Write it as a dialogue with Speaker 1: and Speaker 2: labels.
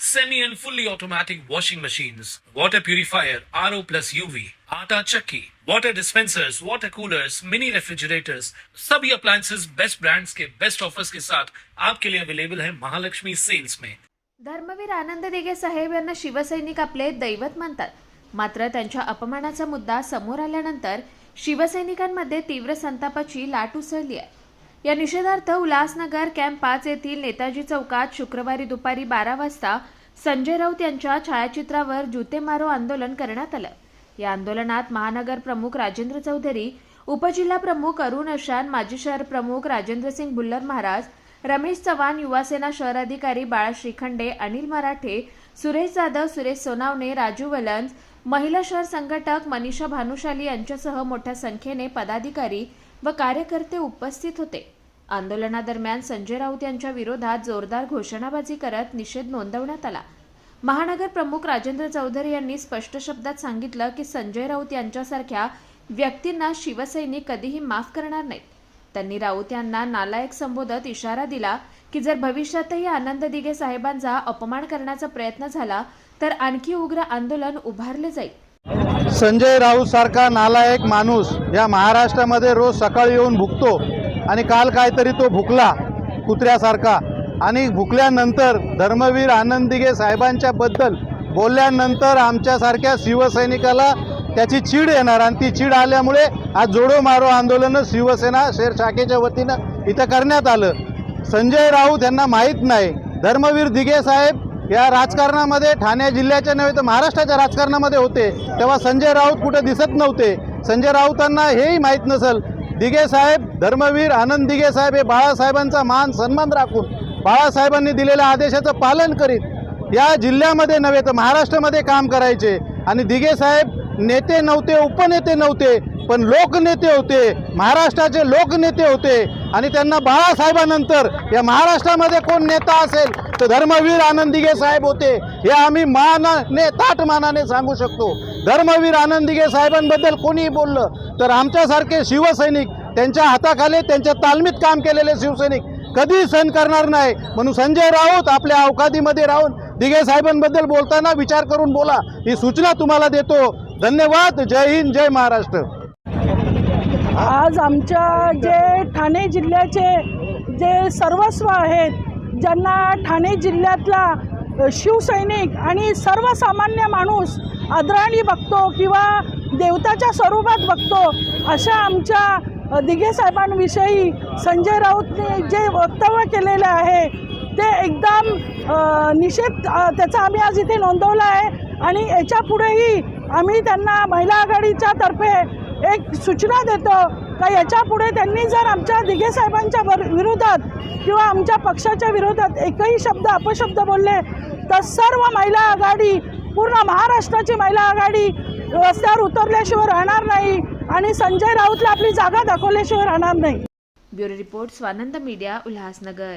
Speaker 1: semi and fully automatic washing machines, water purifier, RO plus UV, आटा चक्की, water dispensers, water coolers, mini refrigerators, सभी appliances best brands के best offers के साथ आपके लिए अवेलेबल है महालक्ष्मी सेल्स में
Speaker 2: धर्मवीर आनंद दिघे साहेब यांना शिवसैनिक आपले दैवत मानतात. मात्र त्यांच्या अपमानाचा मुद्दा समोर आल्यानंतर शिवसैनिकांमध्ये तीव्र संतापाची लाट उसळली आहे. या निषेधार्थ उल्हासनगर कॅम्प पाच येथील नेताजी चौकात शुक्रवारी दुपारी बारा वाजता संजय राऊत यांच्या छायाचित्रावर जुते मारो आंदोलन करण्यात आलं. या आंदोलनात महानगर प्रमुख राजेंद्र चौधरी उपजिल्हा प्रमुख अरुण अशान माजी शहर प्रमुख राजेंद्र सिंग बुल्लर महाराज रमेश चव्हाण युवासेना शहर अधिकारी बाळा श्रीखंडे अनिल मराठे सुरेश जाधव सुरेश सोनावणे राजू वलंज महिला शहर संघटक मनीषा भानुशाली यांच्यासह मोठ्या संख्येने पदाधिकारी व कार्यकर्ते उपस्थित होते. आंदोलनादरम्यान संजय राऊत यांच्या विरोधात जोरदार घोषणाबाजी करत निषेध नोंदवण्यात आला. महानगर प्रमुख राजेंद्र चौधरी यांनी स्पष्ट शब्दात सांगितलं की संजय राऊत यांच्यासारख्या व्यक्तींना शिवसैनिक कधीही माफ करणार नाहीत. त्यांनी राऊत यांना नालायक संबोधत इशारा दिला की जर भविष्यातही आनंद दिघे साहेबांचा अपमान करण्याचा प्रयत्न झाला तर आणखी उग्र आंदोलन उभारले जाईल.
Speaker 3: संजय राऊत सारखा नालायक माणूस या महाराष्ट्रामध्ये रोज सकाळी येऊन भुकतो आणि काल काहीतरी तो भुकला कुत्र्यासारखा. आणि भुकल्यानंतर धर्मवीर आनंद दिघे साहेबांच्या बद्दल बोलल्यानंतर आमच्यासारख्या शिवसैनिकाला त्याची चीड येणार आणि ती चीड आल्यामुळे आज जोडो मारो आंदोलन शिवसेना शेर शाखेच्या वतीनं इथं करण्यात आलं. संजय राऊत यांना माहीत नाही. धर्मवीर दिघे साहेब या राजकारणामध्ये ठाणे जिल्ह्याच्या नव्हे तर महाराष्ट्राच्या राजकारणामध्ये होते. तेव्हा संजय राऊत कुठं दिसत नव्हते. संजय राऊतांना हेही माहीत नसेल. दिघे साहेब धर्मवीर आनंद दिघे साहेब हे बाळासाहेबांचा मान सन्मान राखून बाळासाहेबांनी दिलेल्या आदेशाचं पालन करीत या जिल्ह्यामध्ये नव्हे तर महाराष्ट्रामध्ये काम करायचे. आणि दिघे साहेब नेते नव्हते उपनेते नव्हते पण लोकनेते होते महाराष्ट्राचे लोकनेते होते. आणि त्यांना बाळासाहेबानंतर या महाराष्ट्रामध्ये कोण नेता असेल तर धर्मवीर आनंदिगे साहेब होते. हे आम्ही मानाने ताट मानाने सांगू शकतो. धर्मवीर आनंदिगे साहेबांबद्दल कोणीही बोललं तर आमच्यासारखे शिवसैनिक त्यांच्या हाताखाली त्यांच्या तालमीत काम केलेले शिवसैनिक कधी सहन करणार नाही. म्हणून संजय राऊत आपल्या अवकादीमध्ये राहून दिघे साहेबांबद्दल बोलताना विचार करून बोला. ही सूचना तुम्हाला देतो. धन्यवाद. जय हिंद जय महाराष्ट्र.
Speaker 4: आज आमच्या जे ठाणे जिल्ह्याचे जे सर्वस्व आहेत ज्यांना ठाणे जिल्ह्यातला शिवसैनिक आणि सर्वसामान्य माणूस आदराणी बघतो किंवा देवताच्या स्वरूपात बघतो अशा आमच्या दिघे साहेबांविषयी संजय राऊतने जे वक्तव्य केलेलं आहे ते एकदम निषेध त्याचा आम्ही आज इथे नोंदवला आहे. आणि याच्या पुढेही आम्ही त्यांना महिला आघाडीच्या तर्फे एक सूचना देतो का याच्यापुढे त्यांनी जर आमच्या दिघे साहेबांच्या वर विरोधात किंवा आमच्या पक्षाच्या विरोधात एकही शब्द अपशब्द बोलले तर सर्व महिला आघाडी पूर्ण महाराष्ट्राची महिला आघाडी रस्त्यावर उतरल्याशिवाय राहणार नाही आणि संजय राऊतला आपली जागा दाखवल्याशिवाय राहणार नाही.
Speaker 2: Bureau report Swanand media Ulhasnagar.